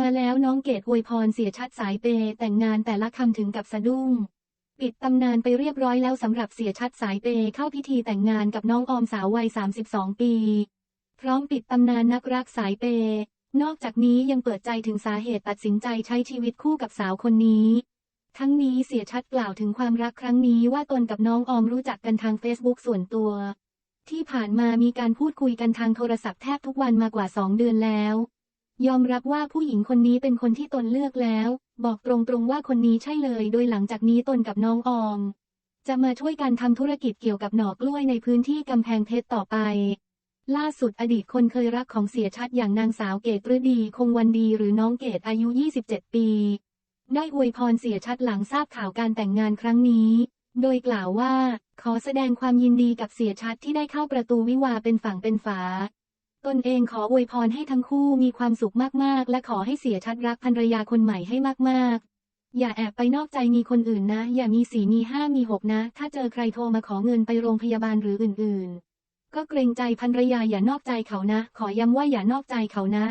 มาแล้วน้องเกดอวยพรเสียชัดสายเปย์แต่งงานแต่ละคำถึงกับสะดุ้ง ปิดตำนานไปเรียบร้อยแล้วสำหรับเสียชัดสายเปย์เข้าพิธีแต่งงานกับน้องออมสาววัย 32 ปี พร้อมปิดตำนานนักรักสายเปย์นอกจากนี้ยังเปิดใจถึงสาเหตุตัดสินใจใช้ชีวิตคู่กับสาวคนนี้ ทั้งนี้เสียชัดกล่าวถึงความรักครั้งนี้ว่าตนกับน้องออมรู้จักกันทางเฟซบุ๊กส่วนตัว ที่ผ่านมามีการพูดคุยกันทางโทรศัพท์แทบทุกวันมากว่า 2 เดือนแล้ว ยอมรับว่าผู้หญิงคนนี้เป็นคนที่ตนเลือกแล้ว บอกตรงๆว่าคนนี้ใช่เลย โดยหลังจากนี้ตนกับน้องออม จะมาช่วยกันทำธุรกิจเกี่ยวกับหน่อกล้วยในพื้นที่กำแพงเพชรต่อไป ล่าสุดอดีตคนเคยรักของเสียชัดอย่างนางสาวเกตฤดีคงวันดีหรือน้องเกตอายุ 27 ปี ได้อวยพรเสียชัดหลังทราบข่าวการแต่งงานครั้งนี้ โดยกล่าวว่า ขอแสดงความยินดีกับเสียชัดที่ได้เข้าประตูวิวาเป็นฝั่งเป็นฝา ตนเองขออวยพรให้ทั้งคู่มีความสุขมากๆ และขอให้เสียชัดรักภรรยาคนใหม่ให้มากๆ อย่าแอบไปนอกใจมีคนอื่นนะ อย่ามีสี่มีห้ามีหกนะ ถ้าเจอใครโทรมาขอเงินไปโรงพยาบาลหรืออื่นๆ ก็เกรงใจภรรยาอย่านอกใจเขานะ ขอย้ำว่าอย่านอกใจเขานะ